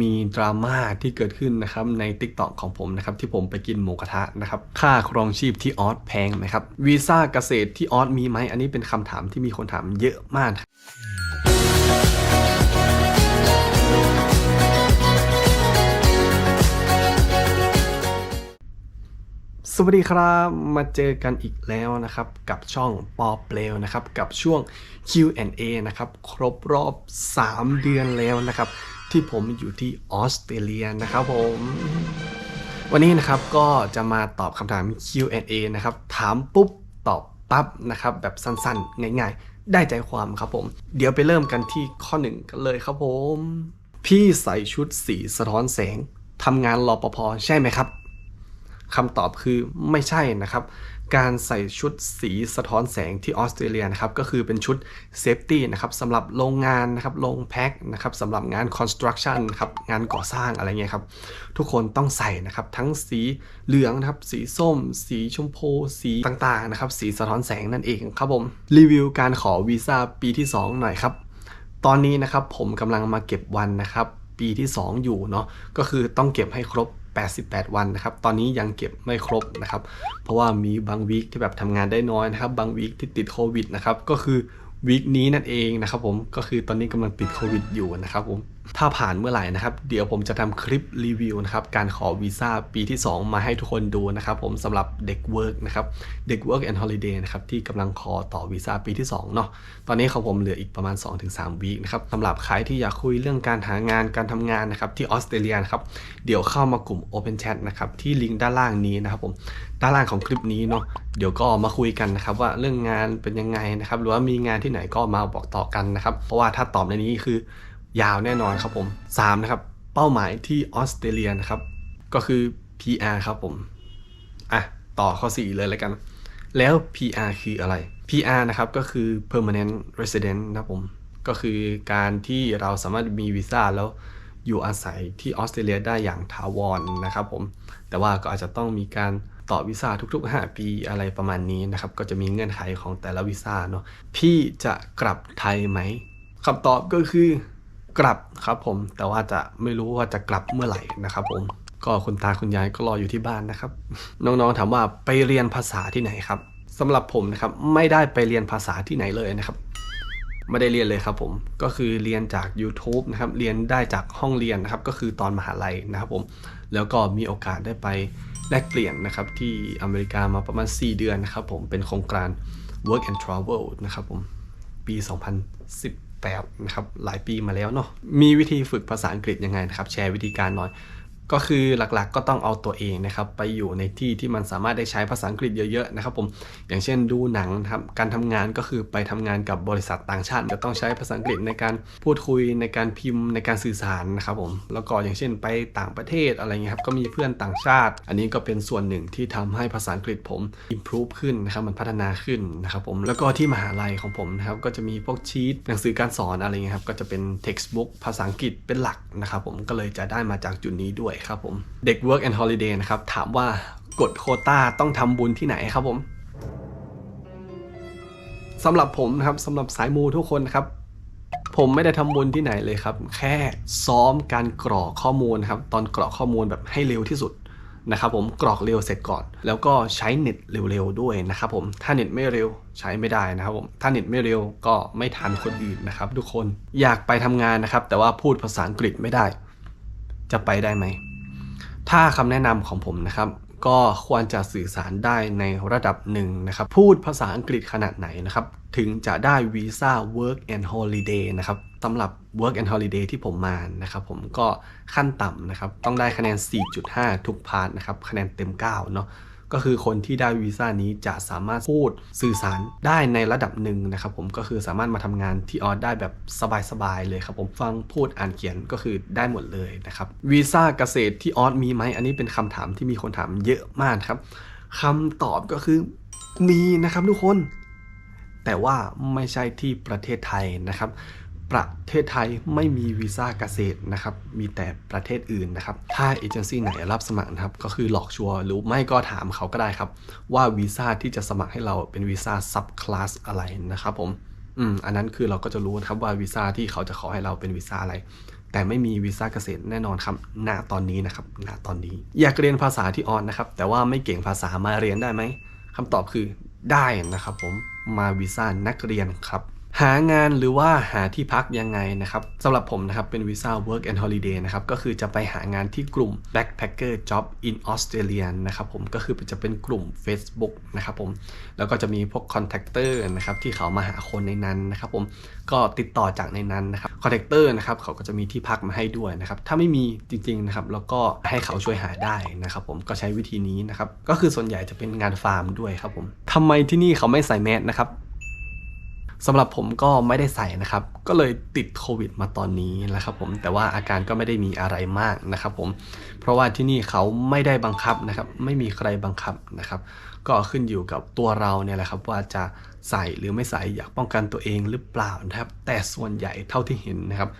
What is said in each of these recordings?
มีดราม่าที่เกิดขึ้นนะครับใน t ิ k t o k ของผมนะครับที่ผมไปกินหมูกระทะนะครับค่าครองชีพที่ออสแพงนะครับวีซ่าเกษตรที่ออสมีไหมอันนี้เป็นคำถามที่มีคนถามเยอะมากสวัสดีครับมาเจอกันอีกแล้วนะครับ กับช่องปอเปลวนะครับ กับช่วง Q&A นะครับ ครบรอบ 3 เดือนแล้วนะครับ ที่ผมอยู่ที่ออสเตรเลียนะครับผม วันนี้นะครับก็จะมาตอบคำถาม Q&A นะครับ ถามปุ๊บตอบปั๊บนะครับ แบบสั้นๆ ง่ายๆ ได้ใจความครับผม เดี๋ยวไปเริ่มกันที่ข้อหนึ่งกันเลยครับผม พี่ใส่ชุดสีสะท้อนแสงทำงานรอปภใช่ไหมครับคำตอบคือไม่ใช่นะครับ การใส่ชุดสีสะท้อนแสงที่ออสเตรเลียนะครับก็คือเป็นชุดเซฟตี้นะครับสำหรับโรงงานนะครับโรงแพ็คนะครับสำหรับงานคอนสตรักชั่นครับงานก่อสร้างอะไรเงี้ยครับทุกคนต้องใส่นะครับทั้งสีเหลืองนะครับสีส้ม สีชมพูสีต่างๆนะครับสีสะท้อนแสงนั่นเองครับผมรีวิวการขอวีซ่าปีที่ 2 หน่อยครับตอนนี้นะครับผมกำลังมาเก็บวันนะครับปีที่ 2 อยู่เนาะก็คือต้องเก็บให้ครบ 88 วันนะครับ ตอนนี้ยังเก็บไม่ครบนะครับ เพราะว่ามีบางวีคที่แบบทำงานได้น้อยนะครับ บางวีคที่ติดโควิดนะครับ ก็คือวีคนี้นั่นเองนะครับผม ก็คือตอนนี้กำลังติดโควิดอยู่นะครับผม ถ้าผ่านเมื่อไหร่นะครับ เดี๋ยวผมจะทำคลิปรีวิวนะครับการขอวีซ่าปีที่ 2 มาให้ทุกคนดูนะครับผมสำหรับเด็กเวิร์กนะครับเด็ก Work and Holiday นะครับที่กำลังขอต่อวีซ่าปีที่2เนาะตอนนี้ของผมเหลืออีกประมาณ 2-3วีคนะครับสำหรับใครที่อยากคุยเรื่องการหางานการทำงานนะครับที่ออสเตรเลียนะครับเดี๋ยวเข้ามากลุ่ม Open Chat นะครับที่ลิงก์ด้านล่างนี้นะครับผมด้านล่างของคลิปนี้เนาะเดี๋ยวก็มาคุยกันนะครับว่าเรื่องงานเป็นยังไงนะครับหรือว่ามีงานที่ไหนก็มาบอกต่อกันนะครับเพราะว่าถ้าตอบในนี้คือ ยาวแน่นอนครับผม3นะครับเป้าหมายที่ออสเตรเลียนะครับ ก็คือ PR ครับผมอะต่อข้อ 4 เลยแล้วกัน แล้ว PR คืออะไร PR นะครับก็คือ permanent resident นะครับผมก็คือการที่เราสามารถมีวีซ่าแล้วอยู่อาศัยที่ออสเตรเลียได้อย่างถาวรนะครับผม แต่ว่าก็อาจจะต้องมีการต่อวีซ่าทุกๆ 5 ปีอะไรประมาณนี้นะครับ ก็จะมีเงื่อนไขของแต่ละวีซ่าเนาะพี่จะกลับไทยไหมคำตอบก็คือ กลับครับผมแต่ว่าจะไม่รู้ว่าจะกลับเมื่อไหร่นะครับผมก็คุณตาคุณยายก็รออยู่ที่บ้านนะครับ น้องๆถามว่าไปเรียนภาษาที่ไหนครับสำหรับผมนะครับไม่ได้ไปเรียนภาษาที่ไหนเลยนะครับไม่ได้เรียนเลยครับผมก็คือเรียนจาก YouTube นะครับเรียนได้จากห้องเรียนนะครับก็คือตอนมหาลัยนะครับผมแล้วก็มีโอกาสได้ไปแลกเปลี่ยนนะครับที่อเมริกามาประมาณ 4 เดือนนะครับผมเป็นโครงการ Work and Travel นะครับผมปี 2018นะครับหลายปีมาแล้วเนาะมีวิธีฝึกภาษาอังกฤษยังไงนะครับแชร์วิธีการหน่อย ก็คือหลักๆก็ต้องเอาตัวเองนะครับไปอยู่ในที่ที่มันสามารถได้ใช้ภาษาอังกฤษเยอะๆนะครับผมอย่างเช่นดูหนังครับการทำงานก็คือไปทำงานกับบริษัทต่างชาติจะต้องใช้ภาษาอังกฤษในการพูดคุยในการพิมพ์ในการสื่อสารนะครับผมแล้วก็อย่างเช่นไปต่างประเทศอะไรเงี้ยครับก็มีเพื่อนต่างชาติ อันนี้ก็เป็นส่วนหนึ่งที่ทำให้ภาษาอังกฤษผม improve ขึ้นนะครับมันพัฒนาขึ้นนะครับผมแล้วก็ที่มหาลัยของผมนะครับก็จะมีพวกชีตหนังสือการสอนอะไรเงี้ยครับก็จะเป็น textbook ภาษาอังกฤษเป็นหลักนะครับผมก็เลยจะได้มาจากจุดนี้ด้วยครับผม เด็ก Work and Holiday นะครับ ถามว่ากดโคต้าต้องทำบุญที่ไหนครับผมสำหรับผมนะครับสำหรับสายมูทุกคนนะครับผมไม่ได้ทำบุญที่ไหนเลยครับ แค่ซ้อมการกรอกข้อมูลครับ ตอนกรอกข้อมูลแบบให้เร็วที่สุดนะครับผมกรอกเร็วเสร็จก่อน แล้วก็ใช้เน็ตเร็วๆด้วยนะครับผมถ้าเน็ตไม่เร็วใช้ไม่ได้นะครับผมถ้าเน็ตไม่เร็วก็ไม่ทันคนอื่นนะครับ ทุกคนอยากไปทำงานนะครับ แต่ว่าพูดภาษาอังกฤษไม่ได้ จะไปได้ไหม ถ้าคำแนะนำของผมนะครับ ก็ควรจะสื่อสารได้ในระดับหนึ่งนะครับ พูดภาษาอังกฤษขนาดไหนนะครับ ถึงจะได้วีซ่า Work and Holiday นะครับสำหรับ Work and Holiday ที่ผมมานะครับ ผมก็ขั้นต่ำนะครับ ต้องได้คะแนน 4.5 ทุกพาร์ทนะครับ คะแนนเต็ม 9 เนาะ ก็คือคนที่ได้วีซ่านี้จะสามารถพูดสื่อสารได้ในระดับหนึ่งนะครับผมก็คือสามารถมาทำงานที่ออสได้แบบสบายๆเลยครับผมฟังพูดอ่านเขียนก็คือได้หมดเลยนะครับวีซ่าเกษตรที่ออสมีไหมอันนี้เป็นคำถามที่มีคนถามเยอะมากครับคำตอบก็คือมีนะครับทุกคน แต่ว่าไม่ใช่ที่ประเทศไทยนะครับ ประเทศไทยไม่มีวีซ่าเกษตรนะครับ มีแต่ประเทศอื่นนะครับ ถ้าเอเจนซี่ไหนรับสมัครนะครับ ก็คือหลอกชัวร์หรือไม่ก็ถามเขาก็ได้ครับ ว่าวีซ่าที่จะสมัครให้เราเป็นวีซ่าซับคลาสอะไรนะครับผมอืมอันนั้นคือเราก็จะรู้นะครับว่าวีซ่าที่เขาจะขอให้เราเป็นวีซ่าอะไร แต่ไม่มีวีซ่าเกษตรแน่นอนครับณตอนนี้นะครับณตอนนี้ อยากเรียนภาษาที่ออนนะครับ แต่ว่าไม่เก่งภาษามาเรียนได้ไหมคำตอบคือได้นะครับผมมาวีซ่านักเรียนครับ หางานหรือว่าหาที่พักยังไงนะครับสำหรับผมนะครับเป็นวีซ่า work and holiday นะครับก็คือจะไปหางานที่กลุ่ม backpacker job in Australia นะครับผมก็คือจะเป็นกลุ่ม Facebook นะครับผมแล้วก็จะมีพวก contactor นะครับที่เขามาหาคนในนั้นนะครับผมก็ติดต่อจากในนั้นนะครับ contactor นะครับเขาก็จะมีที่พักมาให้ด้วยนะครับถ้าไม่มีจริงๆนะครับแล้วก็ให้เขาช่วยหาได้นะครับผมก็ใช้วิธีนี้นะครับก็คือส่วนใหญ่จะเป็นงานฟาร์มด้วยครับผมทำไมที่นี่เขาไม่ใส่แมสนะครับ สำหรับผมก็ไม่ได้ใส่นะครับ ก็เลยติดโควิดมาตอนนี้นะครับผมแต่ว่าอาการก็ไม่ได้มีอะไรมากนะครับผมเพราะว่าที่นี่เขาไม่ได้บังคับนะครับ ไม่มีใครบังคับนะครับ ก็ขึ้นอยู่กับตัวเราเนี่ยแหละครับ ว่าจะใส่หรือไม่ใส่อยากป้องกันตัวเองหรือเปล่านะครับ แต่ส่วนใหญ่เท่าที่เห็นนะครับ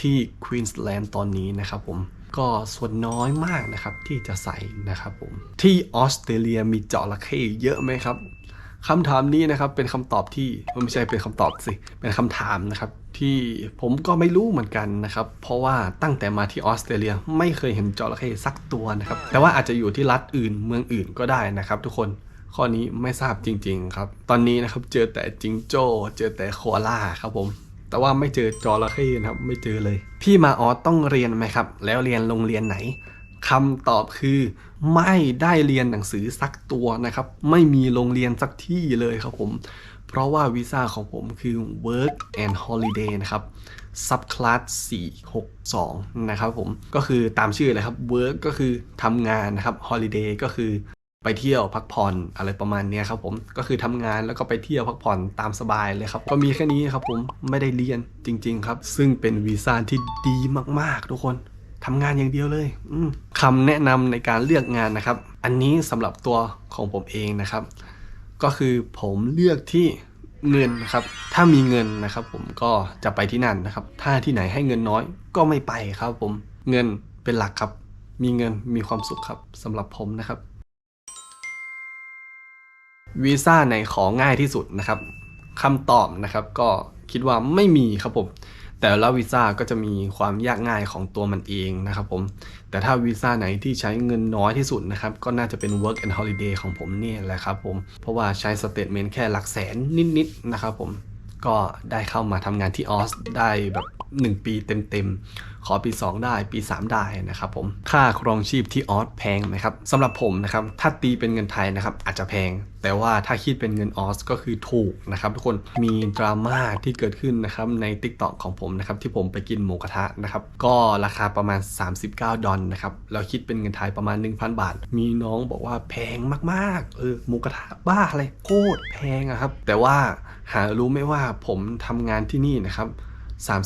ที่ควีนสแลนด์ตอนนี้นะครับผมก็ส่วนน้อยมากนะครับที่จะใส่นะครับผมที่ออสเตรเลียมีจระเข้เยอะไหมครับ คำถามนี้นะครับเป็นคำตอบที่ไม่ใช่เป็นคำตอบสิเป็นคำถามนะครับที่ผมก็ไม่รู้เหมือนกันนะครับ เพราะว่าตั้งแต่มาที่ออสเตรเลียไม่เคยเห็นจระเข้สักตัวนะครับ แต่ว่าอาจจะอยู่ที่รัฐอื่นเมืองอื่นก็ได้นะครับทุกคนข้อนี้ไม่ทราบจริง ๆ ครับ ตอนนี้นะครับเจอแต่จิงโจ้ เจอแต่โคอาล่าครับผม แต่ว่าไม่เจอจระเข้นะครับไม่เจอเลย พี่มาออสต้องเรียนไหมครับ แล้วเรียนโรงเรียนไหน คำตอบคือ ไม่ได้เรียนหนังสือสักตัวนะครับ ไม่มีโรงเรียนสักที่เลยครับผม เพราะว่าวีซ่าของผมคือ work and holiday นะครับ subclass 462 นะครับผม ก็คือตามชื่อเลยครับ work ก็คือทำงานนะครับ holiday ก็คือไปเที่ยวพักผ่อนอะไรประมาณนี้ครับผมก็คือทำงานแล้วก็ไปเที่ยวพักผ่อนตามสบายเลยครับ ก็มีแค่นี้ครับผมไม่ได้เรียนจริง ๆ ครับ ซึ่งเป็นวีซ่าที่ดีมากๆ ทุกคน ทำงานอย่างเดียวเลยอืมคำแนะนำในการเลือกงานนะครับ อันนี้สำหรับตัวของผมเองนะครับ ก็คือผมเลือกที่เงินนะครับ ถ้ามีเงินนะครับ ผมก็จะไปที่นั่นนะครับ ถ้าที่ไหนให้เงินน้อยก็ไม่ไปครับ ผมเงินเป็นหลักครับ มีเงินมีความสุขครับสำหรับผมนะครับวีซ่าไหนของง่ายที่สุดนะครับคำตอบนะครับ ก็คิดว่าไม่มีครับผม แต่ละวีซ่าก็จะมีความยากง่ายของตัวมันเองนะครับผม แต่ถ้าวีซ่าไหนที่ใช้เงินน้อยที่สุดนะครับ ก็น่าจะเป็น work and holiday ของผมเนี่ยแหละครับผม เพราะว่าใช้สเตทเมนต์แค่หลักแสนนิดๆนะครับผม ก็ได้เข้ามาทำงานที่ออสได้แบบ 1 ปีเต็มๆ ขอปี 2 ได้ปี 3 ได้นะครับผมค่าครองชีพที่ออสแพงไหมครับสำหรับผมนะครับถ้าตีเป็นเงินไทยนะครับอาจจะแพง แต่ว่าถ้าคิดเป็นเงินออสก็คือถูกนะครับทุกคนมีดราม่าที่เกิดขึ้นนะครับใน Tik t o อกของผมนะครับที่ผมไปกินหมูกระทะนะครับก็ราคาประมาณ 39 ดอลนะครับเราคิดเป็นเงินไทยประมาณ 1,000 บาท มีน้องบอกว่าแพงมากๆเออหมูกระทะบ้าอะไรโคตรแพงอะครับแต่ว่าหารู้ไหมว่าผมทำงานที่นี่นะครับ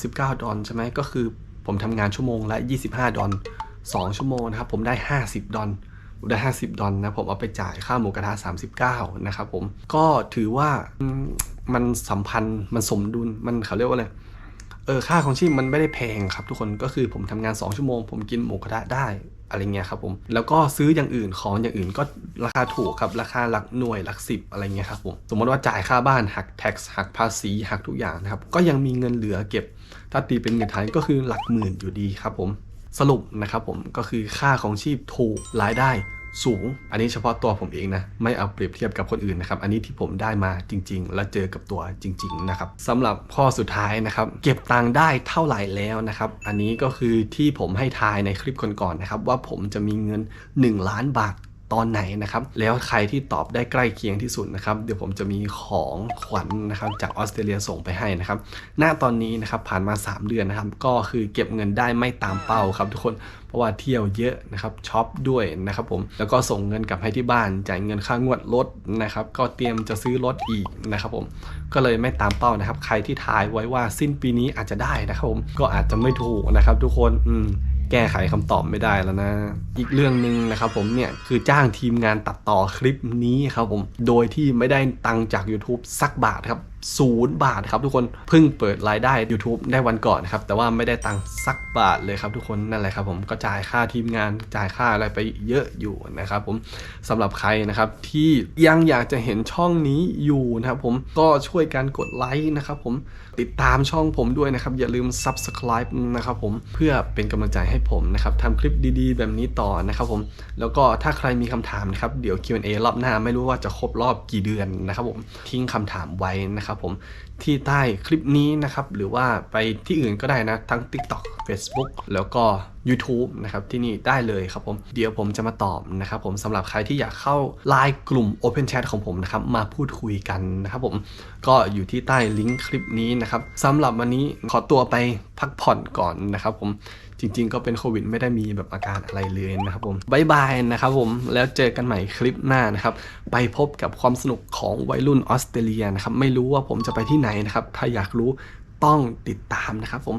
39 ดอลใช่ไหมก็คือ ผมทำงานชั่วโมงละ 25 ดอล2ชั่วโมงนะครับผมได้ 50 ดอลได้ 50 ดอลนะผมเอาไปจ่ายค่าหมูกระทะ 39 นะครับผมก็ถือว่ามมันสัมพันธ์มันสมดุลมันเขาเรียกว่าอะไรเออค่าของชีพมันไม่ได้แพงครับทุกคนก็คือผมทำงาน 2 ชั่วโมง ผมกินหมูกระทะได้ อะไรเงี้ยครับผมแล้วก็ซื้ออย่างอื่นของอย่างอื่นก็ราคาถูกครับราคาหลักหน่วยหลักสิบอะไรเงี้ยครับผมสมมติว่าจ่ายค่าบ้านหัก tax หักภาษีหักทุกอย่างนะครับก็ยังมีเงินเหลือเก็บ ถ้าตีเป็นเงินไทยก็คือหลักหมื่นอยู่ดีครับผมสรุปนะครับผมก็คือค่าของชีพถูกรายได้ สูง อันนี้เฉพาะตัวผมเองนะ ไม่เอาเปรียบเทียบกับคนอื่นนะครับ อันนี้ที่ผมได้มาจริง ๆ และเจอกับตัวจริง ๆ นะครับสำหรับข้อสุดท้ายนะครับ เก็บตังค์ได้เท่าไหร่แล้วนะครับ อันนี้ก็คือที่ผมให้ทายในคลิปก่อนๆนะครับ ว่าผมจะมีเงิน 1 ล้านบาท ตอนไหนนะครับ แล้วใครที่ตอบได้ใกล้เคียงที่สุดนะครับ เดี๋ยวผมจะมีของขวัญนะครับจากออสเตรเลียส่งไปให้นะครับณตอนนี้นะครับผ่านมา 3 เดือนนะครับ ก็คือเก็บเงินได้ไม่ตามเป้าครับทุกคนเพราะว่าเที่ยวเยอะนะครับช็อปด้วยนะครับผมแล้วก็ส่งเงินกลับให้ที่บ้าน จ่ายเงินค่างวดรถนะครับ ก็เตรียมจะซื้อรถอีกนะครับผมก็เลยไม่ตามเป้านะครับ ใครที่ทายไว้ว่าสิ้นปีนี้อาจจะได้นะครับผมก็อาจจะไม่ถูกนะครับทุกคนอืม แก้ไขคำตอบไม่ได้แล้วนะ อีกเรื่องหนึ่งนะครับผมเนี่ยคือจ้างทีมงานตัดต่อคลิปนี้ครับผม โดยที่ไม่ได้ตังค์จาก YouTube สักบาทครับ ศูนย์บาทครับทุกคนเพิ่งเปิดรายได้ YouTube ได้วันก่อนครับแต่ว่าไม่ได้ตังค์สักบาทเลยครับทุกคนนั่นแหละครับผมก็จ่ายค่าทีมงานจ่ายค่าอะไรไปเยอะอยู่นะครับผมสำหรับใครนะครับที่ยังอยากจะเห็นช่องนี้อยู่นะครับผมก็ช่วยกันกดไลค์นะครับผมติดตามช่องผมด้วยนะครับอย่าลืม Subscribe นะครับผมเพื่อเป็นกำลังใจให้ผมนะครับทำคลิปดีๆ แบบนี้ต่อนะครับผมแล้วก็ถ้าใครมีคำถามนะครับเดี๋ยว Q&A รอบหน้าไม่รู้ว่าจะครบรอบกี่เดือนนะครับผมทิ้งคำถามไว้นะครับนะครับผมที่ใต้คลิปนี้นะครับ หรือว่าไปที่อื่นก็ได้นะ ทั้ง TikTok Facebook แล้วก็ YouTube นะครับที่นี่ได้เลยครับผมเดี๋ยวผมจะมาตอบนะครับผมสำหรับใครที่อยากเข้าไลน์กลุ่ม Open Chat ของผมนะครับมาพูดคุยกันนะครับผมก็อยู่ที่ใต้ลิงก์คลิปนี้นะครับสำหรับวันนี้ขอตัวไปพักผ่อนก่อนนะครับผม จริง ๆ ก็เป็นโควิดไม่ได้มีแบบอาการอะไรเลยนะครับผมบายบายนะครับผมแล้วเจอกันใหม่คลิปหน้านะครับไปพบกับความสนุกของวัยรุ่นออสเตรเลียนะครับไม่รู้ว่าผมจะไปที่ไหนนะครับ ถ้าอยากรู้ต้องติดตามนะครับผม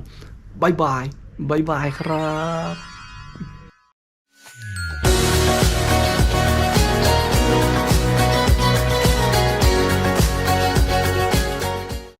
บายบายบายบายครับ